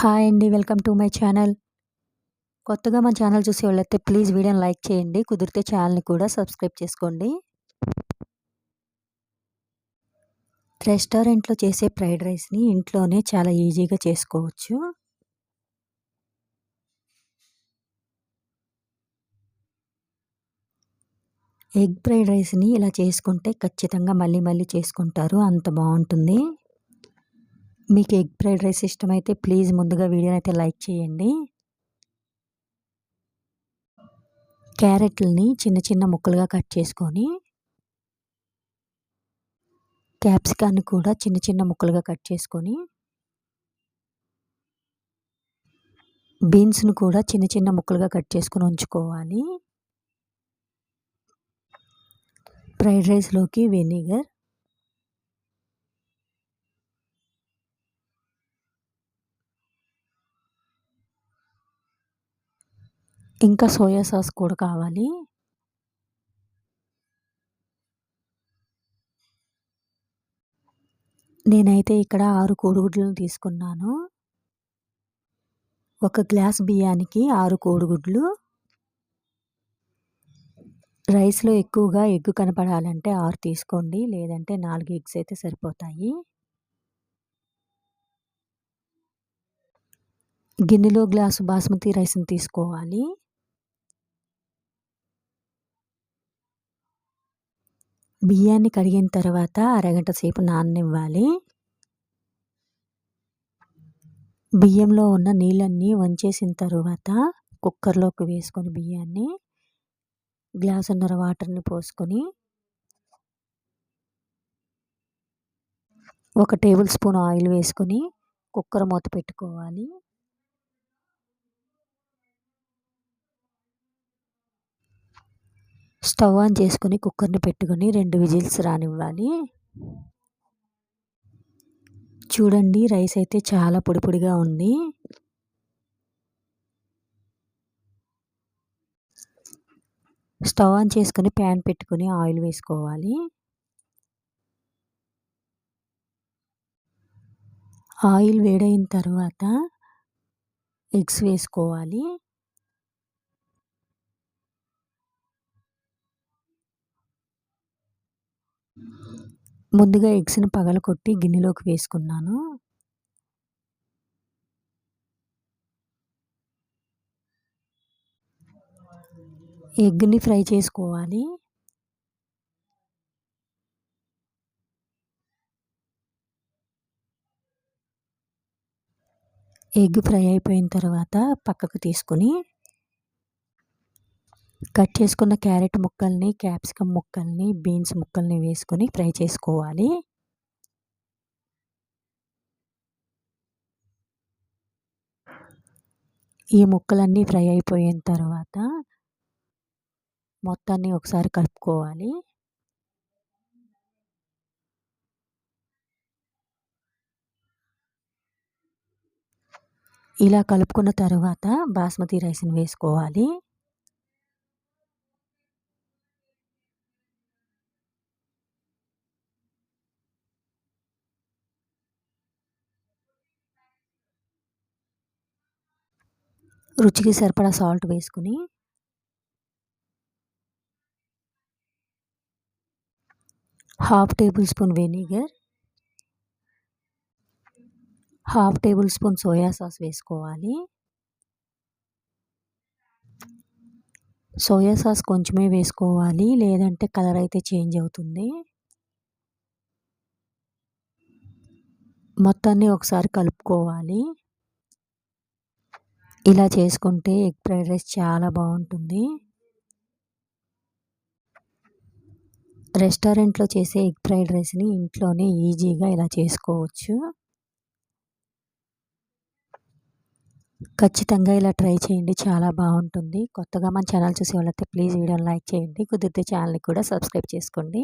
Hi అండి welcome to my channel. కొత్తగా మా ఛానల్ చూసే వాళ్ళైతే ప్లీజ్ వీడియోని లైక్ చేయండి కుదిరితే ఛానల్ని కూడా సబ్స్క్రైబ్ చేసుకోండి. రెస్టారెంట్లో చేసే ఫ్రైడ్ రైస్ని ఇంట్లోనే చాలా ఈజీగా చేసుకోవచ్చు. ఎగ్ ఫ్రైడ్ రైస్ని ఇలా చేసుకుంటే ఖచ్చితంగా మళ్ళీ మళ్ళీ చేసుకుంటారు అంత బాగుంటుంది. మీకు ఎగ్ ఫ్రైడ్ రైస్ ఇష్టమైతే ప్లీజ్ ముందుగా వీడియోని అయితే లైక్ చేయండి. క్యారెట్లని చిన్న చిన్న ముక్కలుగా కట్ చేసుకొని క్యాప్సికాన్ని కూడా చిన్న చిన్న ముక్కలుగా కట్ చేసుకొని బీన్స్ను కూడా చిన్న చిన్న ముక్కలుగా కట్ చేసుకొని ఉంచుకోవాలి. ఫ్రైడ్ రైస్లోకి వెనిగర్ ఇంకా సోయా సాస్ కూడా కావాలి. నేనైతే ఇక్కడ ఆరు కోడిగుడ్లను తీసుకున్నాను. ఒక గ్లాస్ బియ్యానికి ఆరు కోడిగుడ్లు. రైస్లో ఎక్కువగా ఎగ్గు కనపడాలంటే ఆరు తీసుకోండి లేదంటే నాలుగు ఎగ్స్ అయితే సరిపోతాయి. గిన్నెలో గ్లాసు బాస్మతి రైస్ని తీసుకోవాలి. బియ్యాన్ని కడిగిన తర్వాత అరగంట సేపు నాననివ్వాలి. బియ్యంలో ఉన్న నీళ్ళన్నీ వంచేసిన తర్వాత కుక్కర్లోకి వేసుకొని బియ్యాన్ని గ్లాసున్నర వాటర్ని పోసుకొని ఒక టేబుల్ స్పూన్ ఆయిల్ వేసుకొని కుక్కర్ మూత పెట్టుకోవాలి. స్టవ్ ఆన్ చేసుకొని కుక్కర్ని పెట్టుకొని రెండు విజిల్స్ రానివ్వాలి. చూడండి రైస్ అయితే చాలా పొడిపొడిగా ఉంది. స్టవ్ ఆన్ చేసుకొని ప్యాన్ పెట్టుకొని ఆయిల్ వేసుకోవాలి. ఆయిల్ వేడైన తర్వాత ఎగ్స్ వేసుకోవాలి. ముందుగా ఎగ్స్ని పగలకొట్టి గిన్నెలోకి వేసుకున్నాను. ఎగ్ని ఫ్రై చేసుకోవాలి. ఎగ్ ఫ్రై అయిపోయిన తర్వాత పక్కకు తీసుకొని కట్ చేసుకున్న క్యారెట్ ముక్కల్ని క్యాప్సికమ్ ముక్కల్ని బీన్స్ ముక్కల్ని వేసుకొని ఫ్రై చేసుకోవాలి. ఈ ముక్కలన్నీ ఫ్రై అయిపోయిన తర్వాత మొత్తాన్ని ఒకసారి కలుపుకోవాలి. ఇలా కలుపుకున్న తర్వాత బాస్మతి రైస్ని వేసుకోవాలి. రుచికి సరిపడా సాల్ట్ వేసుకుని half tablespoon vinegar half tablespoon soya sauce వేసుకోవాలి. సోయా సాస్ కొంచెమే వేసుకోవాలి లేదంటే కలర్ అయితే చేంజ్ అవుతుంది. మొత్తాన్ని ఒకసారి కలుపుకోవాలి. ఇలా చేసుకుంటే ఎగ్ ఫ్రైడ్ రైస్ చాలా బాగుంటుంది. రెస్టారెంట్లో చేసే ఎగ్ ఫ్రైడ్ రైస్ని ఇంట్లోనే ఈజీగా ఇలా చేసుకోవచ్చు. ఖచ్చితంగా ఇలా ట్రై చేయండి చాలా బాగుంటుంది. కొత్తగా మన ఛానల్ చూసే వాళ్ళైతే ప్లీజ్ వీడియోని లైక్ చేయండి. కుదిరితే ఛానల్ని కూడా సబ్స్క్రైబ్ చేసుకోండి.